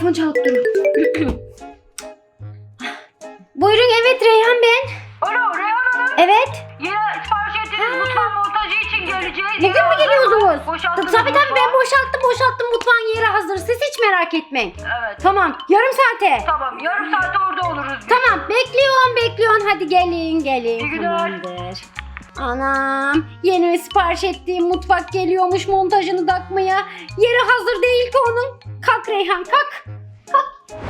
telefon çalıp duruyor. Buyurun evet Reyhan ben. Alo Reyhan Hanım. Evet. Yine sipariş ettiğiniz mutfağın montajı için geleceğiz. Bugün mü geliyorsunuz? Boşalttınız Tabii tabii ben boşalttım boşalttım mutfağın yeri hazır. Siz hiç merak etmeyin. Evet. Tamam yarım saate. Tamam yarım saate orada oluruz biz. Tamam bekliyorum bekliyorum hadi gelin gelin. İyi günler. Tamamdır. Anam yeni sipariş ettiğim mutfak geliyormuş montajını takmaya. Yeri hazır değil ki onun. Kalk Reyhan kalk. Kalk.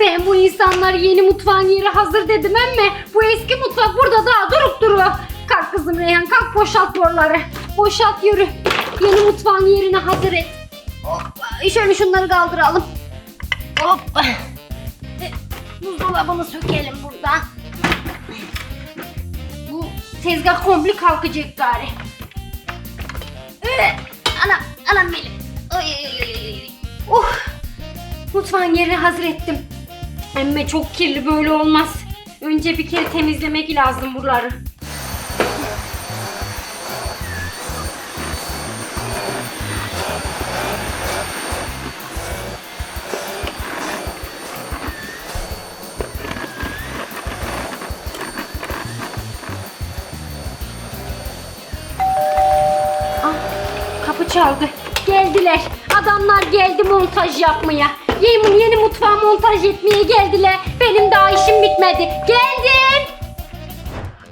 Ben bu insanlar yeni mutfağın yeri hazır dedim ama bu eski mutfak burada daha durup duruyor. Kalk kızım Reyhan kalk boşalt boruları. Boşalt yürü. Yeni mutfağın yerini hazır et. Hoppa. Şöyle şunları kaldıralım. Hoppa. Buzdolabını sökelim buradan. Tezgah komple kalkacak gari. Ee, Anam, anam benim. Ay, ay, ay, ay. Oh, mutfağın yerini hazır ettim. Emme çok kirli böyle olmaz. Önce bir kere temizlemek lazım buraları. Kapı çaldı. Geldiler. Adamlar geldi montaj yapmaya. Yeni, yeni mutfağa montaj etmeye geldiler. Benim daha işim bitmedi. Geldim.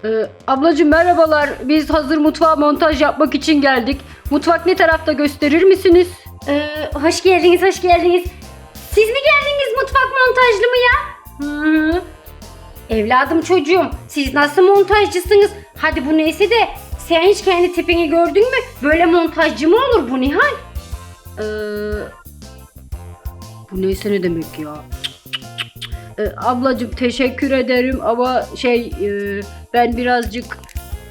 Ee, ablacığım merhabalar. Biz hazır mutfağa montaj yapmak için geldik. Mutfak ne tarafta gösterir misiniz? Ee, hoş geldiniz, hoş geldiniz. Siz mi geldiniz mutfak montajlı mı ya? Hı. Evladım çocuğum, siz nasıl montajcısınız? Hadi bu neyse de sen hiç kendi tipini gördün mü? Böyle montajcı mı olur bu Nihal? Ee, bu neyse ne demek ya? Ee, ablacığım teşekkür ederim ama şey e, ben birazcık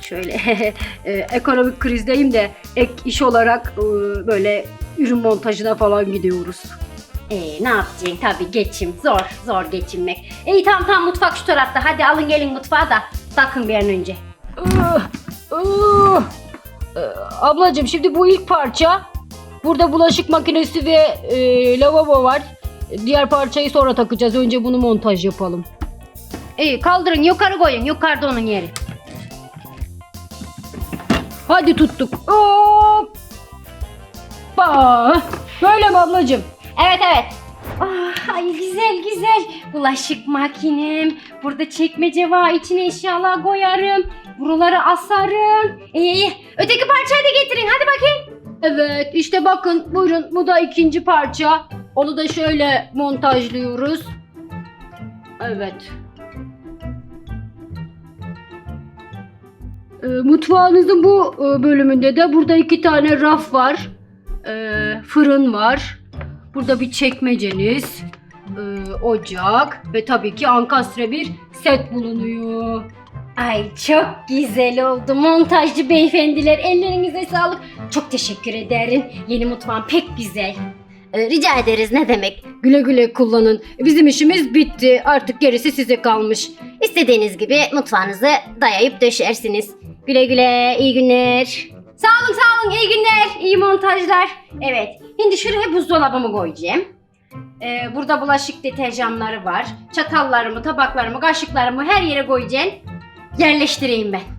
şöyle e, ekonomik krizdeyim de ek iş olarak e, böyle ürün montajına falan gidiyoruz. Ee, ne yapacaksın tabii geçim zor zor geçinmek. İyi tamam tamam mutfak şu tarafta hadi alın gelin mutfağa da takın bir an önce. Ah, ah. Ee, Ablacığım şimdi bu ilk parça. Burada bulaşık makinesi ve e, lavabo var. Diğer parçayı sonra takacağız. Önce bunu montaj yapalım. İyi kaldırın yukarı koyun yukarıda onun yeri. Hadi tuttuk. Hop. Ba. Böyle mi ablacığım? Evet evet. Ah, ay güzel güzel. Bulaşık makinem. Burada çekmece var. İçine eşyalar koyarım. Buraları asarım. İyi iyi. Öteki parçayı da getirin. Hadi bakayım. Evet işte bakın buyurun bu da ikinci parça. Onu da şöyle montajlıyoruz. Evet. Ee, mutfağınızın bu e, bölümünde de burada iki tane raf var. Ee, fırın var. Burada bir çekmeceniz, e, ocak ve tabii ki ankastre bir set bulunuyor. Ay çok güzel oldu. Montajcı beyefendiler. Ellerinize sağlık. Çok teşekkür ederim. Yeni mutfağım pek güzel. Ee, rica ederiz ne demek. Güle güle kullanın. Bizim işimiz bitti. Artık gerisi size kalmış. İstediğiniz gibi mutfağınızı dayayıp döşersiniz. Güle güle, iyi günler. Sağ olun, sağ olun, iyi günler, iyi montajlar. Evet, şimdi şuraya buzdolabımı koyacağım. Ee, burada bulaşık deterjanları var. Çatallarımı, tabaklarımı, kaşıklarımı her yere koyacağım. Yerleştireyim ben.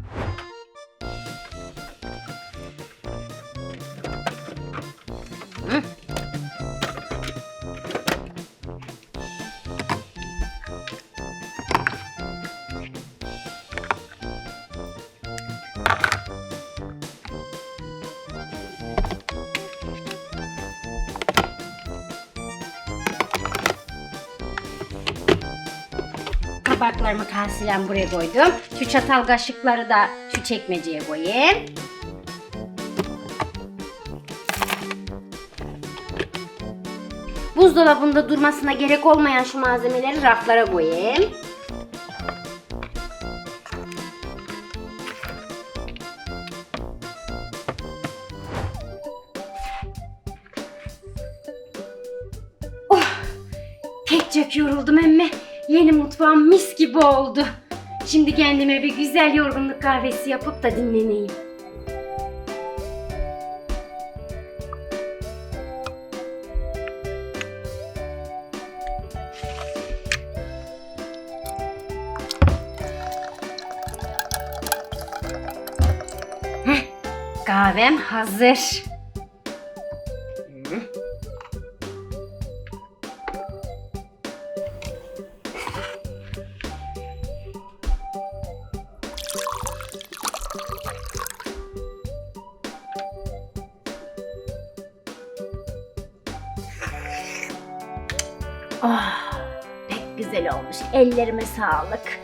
Tabaklarımı kasilen buraya koydum. Şu çatal kaşıkları da şu çekmeceye koyayım. Buzdolabında durmasına gerek olmayan şu malzemeleri raflara koyayım. Oh, pek çok yoruldum emme. Yeni mutfağım mis gibi oldu. Şimdi kendime bir güzel yorgunluk kahvesi yapıp da dinleneyim. Heh, kahvem hazır. Oh, pek güzel olmuş. Ellerime sağlık.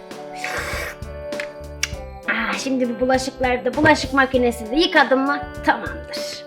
Ah, şimdi bir bulaşıkları da bulaşık makinesinde yıkadım mı tamamdır.